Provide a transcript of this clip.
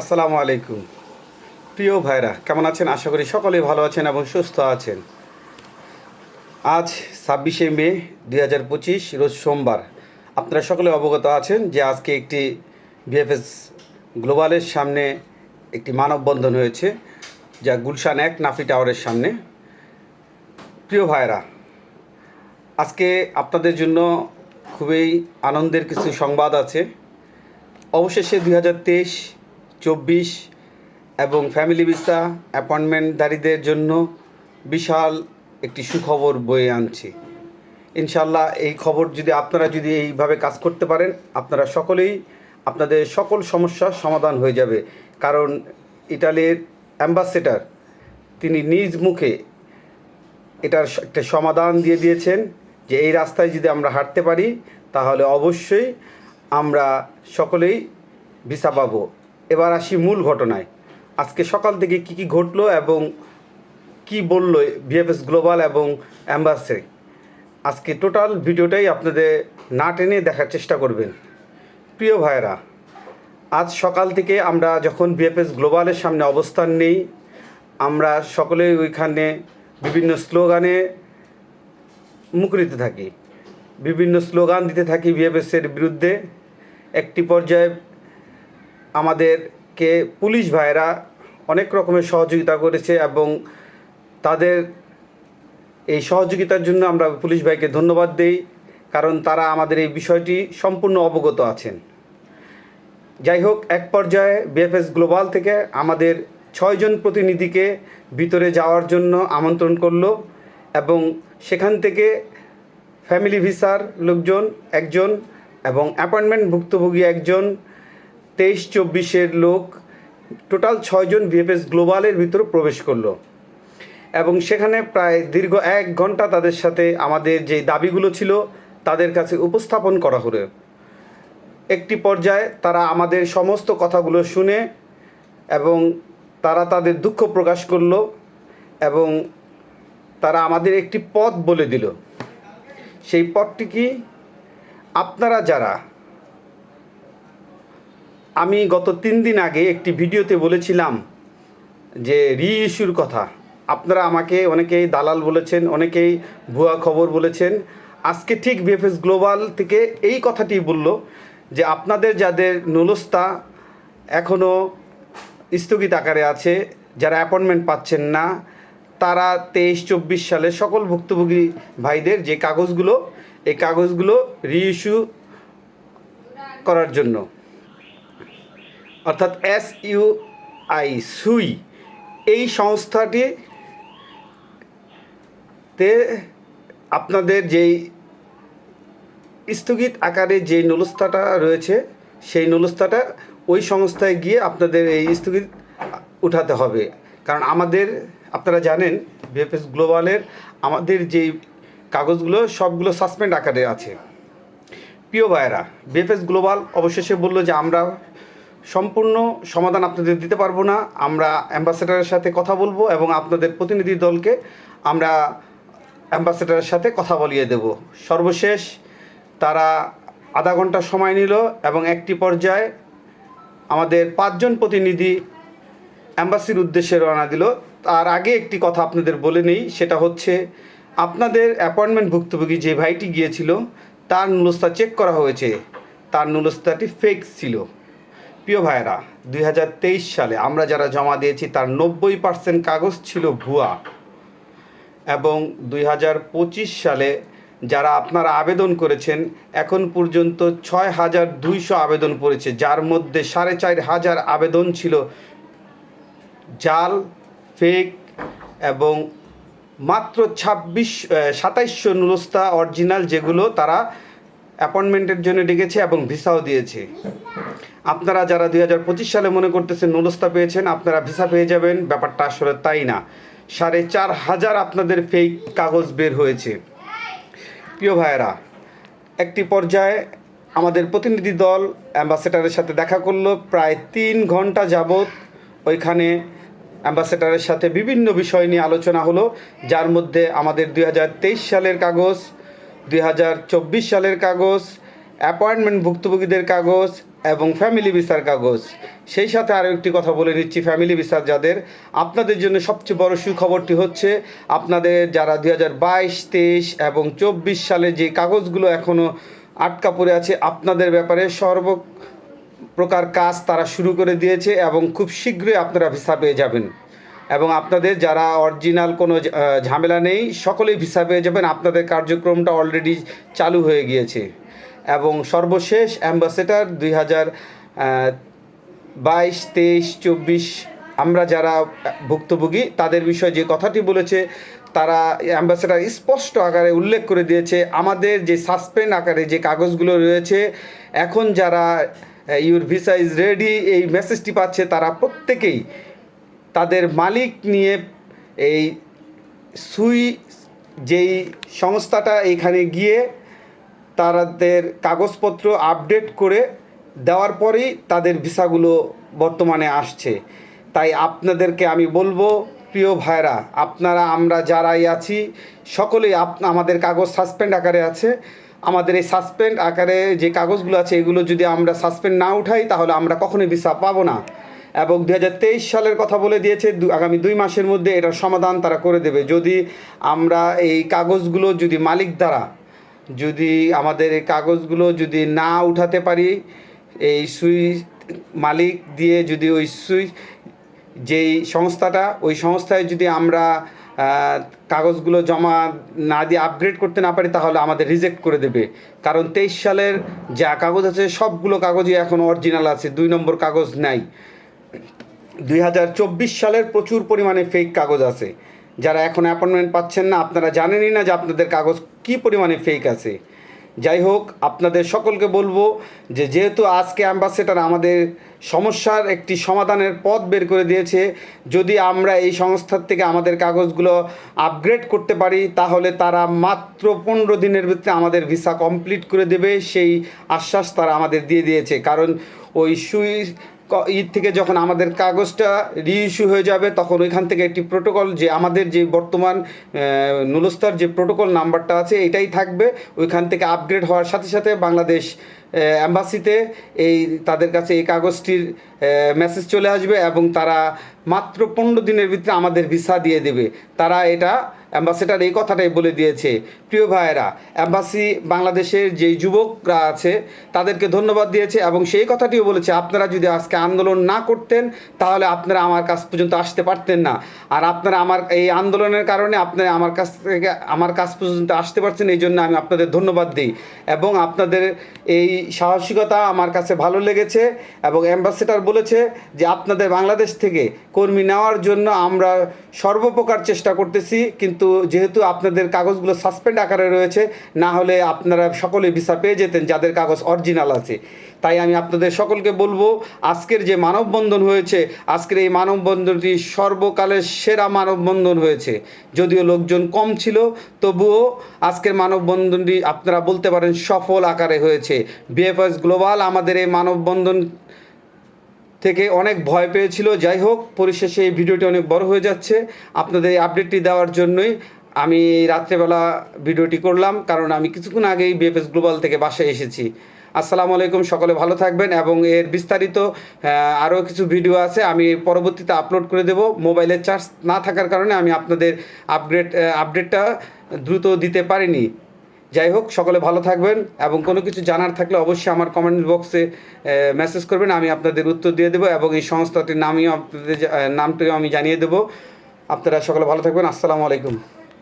আসসালামু আলাইকুম। প্রিয় ভাইরা, কেমন আছেন? আশা করি সকলেই ভালো আছেন এবং সুস্থ আছেন। আজ ছাব্বিশে মে দুই হাজার পঁচিশ, রোজ সোমবার। আপনারা সকলে অবগত আছেন যে আজকে একটি ভিএফএস গ্লোবালের সামনে একটি মানববন্ধন হয়েছে, যা গুলশান এক, নাফি টাওয়ারের সামনে। প্রিয় ভাইরা, আজকে আপনাদের জন্য খুবই আনন্দের কিছু সংবাদ আছে। অবশেষে দুই হাজার তেইশ চব্বিশ এবং ফ্যামিলি ভিসা অ্যাপয়েন্টমেন্টধারীদের জন্য বিশাল একটি সুখবর বয়ে আনছি। ইনশাল্লাহ এই খবর যদি আপনারা যদি এইভাবে কাজ করতে পারেন, আপনারা সকলেই আপনাদের সকল সমস্যার সমাধান হয়ে যাবে। কারণ ইটালির অ্যাম্বাসেডার তিনি নিজ মুখে এটার একটা সমাধান দিয়ে দিয়েছেন যে এই রাস্তায় যদি আমরা হাঁটতে পারি, তাহলে অবশ্যই আমরা সকলেই ভিসা পাবো। এবার আসি মূল ঘটনায়। আজকে সকাল থেকে কি কি ঘটলো এবং কি বলল বিএফএস গ্লোবাল এবং অ্যাম্বাসে? আজকে টোটাল ভিডিওটাই আপনাদের না টেনে দেখার চেষ্টা করবেন। প্রিয় ভাইয়েরা, আজ সকাল থেকে আমরা যখন বিএফএস গ্লোবালের সামনে অবস্থান নেই, আমরা সকলে ওইখানে বিভিন্ন স্লোগানে মুখরিত থাকি। বিভিন্ন স্লোগান দিতে থাকি বিএফএসের বিরুদ্ধে। একটি পর্যায়ে আমাদেরকে পুলিশ ভাইরা অনেক রকমের সহযোগিতা করেছে এবং তাদের এই সহযোগিতার জন্য আমরা পুলিশ ভাইকে ধন্যবাদ দেই, কারণ তারা আমাদের এই বিষয়টি সম্পূর্ণ অবগত আছেন। যাই হোক, এক পর্যায়ে বিএফএস গ্লোবাল থেকে আমাদের ছয়জন প্রতিনিধিকে ভিতরে যাওয়ার জন্য আমন্ত্রণ করল এবং সেখান থেকে ফ্যামিলি ভিসার লোকজন একজন এবং অ্যাপয়েন্টমেন্ট ভুক্তভোগী একজন তেইশ চব্বিশের লোক টোটাল ছয়জন বিএফএস গ্লোবালের ভিতরে প্রবেশ করল। এবং সেখানে প্রায় দীর্ঘ এক ঘণ্টা তাদের সাথে আমাদের যে দাবিগুলো ছিল তাদের কাছে উপস্থাপন করা হলো। একটি পর্যায়ে তারা আমাদের সমস্ত কথাগুলো শুনে এবং তারা তাদের দুঃখ প্রকাশ করল এবং তারা আমাদের একটি পথ বলে দিল। সেই পথটি কি? আপনারা যারা আমি গত তিন দিন আগে একটি ভিডিওতে বলেছিলাম যে রি ইস্যুর কথা। আপনারা আমাকে অনেকেই দালাল বলেছেন, অনেকেই ভুয়া খবর বলেছেন। আজকে ঠিক বিএফএস গ্লোবাল থেকে এই কথাটি বলল যে আপনাদের যাদের নুলস্তা এখনও স্থগিত আকারে আছে, যারা অ্যাপয়েন্টমেন্ট পাচ্ছেন না, তারা তেইশ চব্বিশ সালে সকল ভুক্তভোগী ভাইদের যে কাগজগুলো, এই কাগজগুলো রি ইস্যু করার জন্য অর্থাৎ এস ইউ আই সুই, এই সংস্থাটি তে আপনাদের যেই স্থগিত আকারে যে নুলস্থাটা রয়েছে, সেই নুলস্থাটা ওই সংস্থায় গিয়ে আপনাদের এই স্থগিত উঠাতে হবে। কারণ আমাদের, আপনারা জানেন বিএফএস গ্লোবালের আমাদের যেই কাগজগুলো, সবগুলো সাসপেন্ড আকারে আছে। প্রিয় ভাইয়েরা বিএফএস গ্লোবাল অবশেষে বলল যে আমরা সম্পূর্ণ সমাধান আপনাদের দিতে পারব না। আমরা অ্যাম্বাসেডারের সাথে কথা বলব এবং আপনাদের প্রতিনিধি দলকে আমরা অ্যাম্বাসেডারের সাথে কথা বলিয়ে দেব। সর্বশেষ তারা আধা ঘণ্টা সময় নিল এবং একটি পর্যায়ে আমাদের পাঁচজন প্রতিনিধি অ্যাম্বাসির উদ্দেশ্যে রওনা দিল। তার আগে একটি কথা আপনাদের বলে নেই, সেটা হচ্ছে আপনাদের অ্যাপয়েন্টমেন্ট ভুক্তভোগী যে ভাইটি গিয়েছিল, তার নুলস্তা চেক করা হয়েছে। তার নুলস্তাটি ফেক ছিল। প্রিয় ভাইয়েরা, দুই সালে আমরা যারা জমা দিয়েছি, তার নব্বই পার্সেন্ট কাগজ ছিল ভুয়া। এবং দুই হাজার পঁচিশ সালে যারা আপনারা আবেদন করেছেন, এখন পর্যন্ত ছয় হাজার দুইশো আবেদন পড়েছে, যার মধ্যে সাড়ে চার হাজার আবেদন ছিল জাল, ফেক এবং মাত্র ছাব্বিশ সাতাইশশো নুরস্তা অরিজিনাল যেগুলো তারা অ্যাপয়েন্টমেন্টের জন্য ডেকেছে এবং ভিসাও দিয়েছে। আপনারা যারা দুই হাজার পঁচিশ সালে মনে করতেছেন নুরস্তা পেয়েছেন, আপনারা ভিসা পেয়ে যাবেন। ব্যাপারটা আসলে তাই না। সাড়ে চার হাজার আপনাদের ফেক কাগজ বের হয়েছে। প্রিয় ভাইয়েরা, একটি পর্যায়ে আমাদের প্রতিনিধি দল অ্যাম্বাসেডারের সাথে দেখা করল। প্রায় তিন ঘণ্টা যাবৎ ওইখানে অ্যাম্বাসেডারের সাথে বিভিন্ন বিষয় নিয়ে আলোচনা হলো, যার মধ্যে আমাদের দুই হাজার তেইশ সালের কাগজ দুই হাজার চব্বিশ সালের কাগজ, অ্যাপয়েন্টমেন্ট ভুক্তভোগীদের কাগজ এবং ফ্যামিলি ভিসার কাগজ। সেই সাথে আরও একটি কথা বলে নিচ্ছি, ফ্যামিলি ভিসার যাদের। আপনাদের জন্য সবচেয়ে বড় সুখবরটি হচ্ছে, আপনাদের যারা দুই হাজার বাইশ, তেইশ এবং চব্বিশ সালে যে কাগজগুলো এখনও আটকা পড়ে আছে, আপনাদের ব্যাপারে সর্ব প্রকার কাজ তারা শুরু করে দিয়েছে এবং খুব শীঘ্রই আপনারা ভিসা পেয়ে যাবেন। এবং আপনাদের যারা অরিজিনাল কোনো ঝামেলা নেই, সকলেই ভিসা পেয়ে যাবেন। আপনাদের কার্যক্রমটা অলরেডি চালু হয়ে গিয়েছে। এবং সর্বশেষ অ্যাম্বাসেডার দুই হাজার বাইশ, তেইশ, চব্বিশ, আমরা যারা ভুক্তভোগী, তাদের বিষয়ে যে কথাটি বলেছে, তারা অ্যাম্বাসেডার স্পষ্ট আকারে উল্লেখ করে দিয়েছে, আমাদের যে সাসপেন্ড আকারে যে কাগজগুলো রয়েছে, এখন যারা ইউর ভিসা ইজ রেডি এই মেসেজটি পাচ্ছে, তারা প্রত্যেকেই তাদের মালিক নিয়ে এই সুই যেই সংস্থাটা এখানে গিয়ে তাদের কাগজপত্র আপডেট করে দেওয়ার পরেই তাদের ভিসাগুলো বর্তমানে আসছে। তাই আপনাদেরকে আমি বলব, প্রিয় ভাইরা আপনারা, আমরা যারাই আছি, সকলেই আপ, আমাদের কাগজ সাসপেন্ড আকারে আছে। আমাদের এই সাসপেন্ড আকারে যে কাগজগুলো আছে, এগুলো যদি আমরা সাসপেন্ড না উঠাই, তাহলে আমরা কখনোই ভিসা পাবো না। এবং দু হাজার তেইশ সালের কথা বলে দিয়েছে আগামী দুই মাসের মধ্যে এটার সমাধান তারা করে দেবে। যদি আমরা এই কাগজগুলো যদি মালিক দ্বারা, যদি আমাদের এই কাগজগুলো যদি না উঠাতে পারি, এই সুই মালিক দিয়ে যদি ওই সুই, যেই সংস্থাটা, ওই সংস্থায় যদি আমরা কাগজগুলো জমা না দিয়ে আপগ্রেড করতে না পারি, তাহলে আমাদের রিজেক্ট করে দেবে। কারণ তেইশ সালের যা কাগজ আছে, সবগুলো কাগজই এখন অরিজিনাল আছে, দুই নম্বর কাগজ নাই। দুই হাজার চব্বিশ সালের প্রচুর পরিমাণে ফেক কাগজ আছে। যারা এখন অ্যাপয়েন্টমেন্ট পাচ্ছেন না, আপনারা জানেনই না যে আপনাদের কাগজ কী পরিমাণে ফেক আছে। যাই হোক, আপনাদের সকলকে বলব যে যেহেতু আজকে অ্যাম্বাসেডার আমাদের সমস্যার একটি সমাধানের পথ বের করে দিয়েছে, যদি আমরা এই সংস্থার থেকে আমাদের কাগজগুলো আপগ্রেড করতে পারি, তাহলে তারা মাত্র পনেরো দিনের ভিতরে আমাদের ভিসা কমপ্লিট করে দেবে। সেই আশ্বাস তারা আমাদের দিয়ে দিয়েছে। কারণ ওই সুই ঈদ থেকে যখন আমাদের কাগজটা রিইস্যু হয়ে যাবে, তখন ওইখান থেকে একটি প্রোটোকল যে আমাদের যে বর্তমান নুলস্তার যে প্রোটোকল নাম্বারটা আছে, এটাই থাকবে। ওইখান থেকে আপগ্রেড হওয়ার সাথে সাথে বাংলাদেশ অ্যাম্বাসিতে এই, তাদের কাছে এই কাগজটির মেসেজ চলে আসবে এবং তারা মাত্র পনেরো দিনের ভিতরে আমাদের ভিসা দিয়ে দেবে। তারা এটা অ্যাম্বাসেডার এই কথাটাই বলে দিয়েছে। প্রিয় ভাইয়েরা অ্যাম্বাসি বাংলাদেশের যেই যুবকরা আছে, তাদেরকে ধন্যবাদ দিয়েছে এবং সেই কথাটিও বলেছে, আপনারা যদি আজকে আন্দোলন না করতেন, তাহলে আপনারা আমার কাছ পর্যন্ত আসতে পারতেন না। আর আপনারা আমার এই আন্দোলনের কারণে আপনারা আমার কাছ থেকে, আমার কাছ পর্যন্ত আসতে পারছেন, এই জন্য আমি আপনাদের ধন্যবাদ দিই। এবং আপনাদের এই সাহসিকতা আমার কাছে ভালো লেগেছে এবং অ্যাম্বাসেডার বলেছে যে, আপনাদের বাংলাদেশ থেকে কর্মী নেওয়ার জন্য আমরা সর্বপ্রকার চেষ্টা করতেছি, কিন্তু যেহেতু আপনাদের কাগজগুলো সাসপেন্ড আকারে রয়েছে, না হলে আপনারা সকলে ভিসা পেয়ে যেতেন যাদের কাগজ অরিজিনাল আছে। তাই আমি আপনাদের সকলকে বলব, আজকের যে মানববন্ধন হয়েছে, আজকের এই মানববন্ধনটি সর্বকালের সেরা মানববন্ধন হয়েছে। যদিও লোকজন কম ছিল, তবুও আজকের মানববন্ধনটি আপনারা বলতে পারেন সফল আকারে হয়েছে। বিএফএস গ্লোবাল আমাদের এই মানববন্ধন থেকে অনেক ভয় পেয়েছিল। যাই হোক, পরিশেষে এই ভিডিওটি অনেক বড় হয়ে যাচ্ছে। আপনাদের এই আপডেটটি দেওয়ার জন্যই আমি রাত্রেবেলা ভিডিওটি করলাম, কারণ আমি কিছুক্ষণ আগেই বিএফএস গ্লোবাল থেকে বাসায় এসেছি। আসসালামু আলাইকুম, সকলে ভালো থাকবেন এবং এর বিস্তারিত আরও কিছু ভিডিও আছে, আমি পরবর্তীতে আপলোড করে দেব। মোবাইলের চার্জ না থাকার কারণে আমি আপনাদের আপগ্রেড আপডেটটা দ্রুত দিতে পারিনি। যাই হোক, সকলে ভালো থাকবেন এবং কোনো কিছু জানার থাকলে অবশ্যই আমার কমেন্ট বক্সে মেসেজ করবেন, আমি আপনাদের উত্তর দিয়ে দেবো এবং এই সংস্থাটির নামই আপনাদের নামটিও আমি জানিয়ে দেবো। আপনারা সকলে ভালো থাকবেন, আসসালামু আলাইকুম।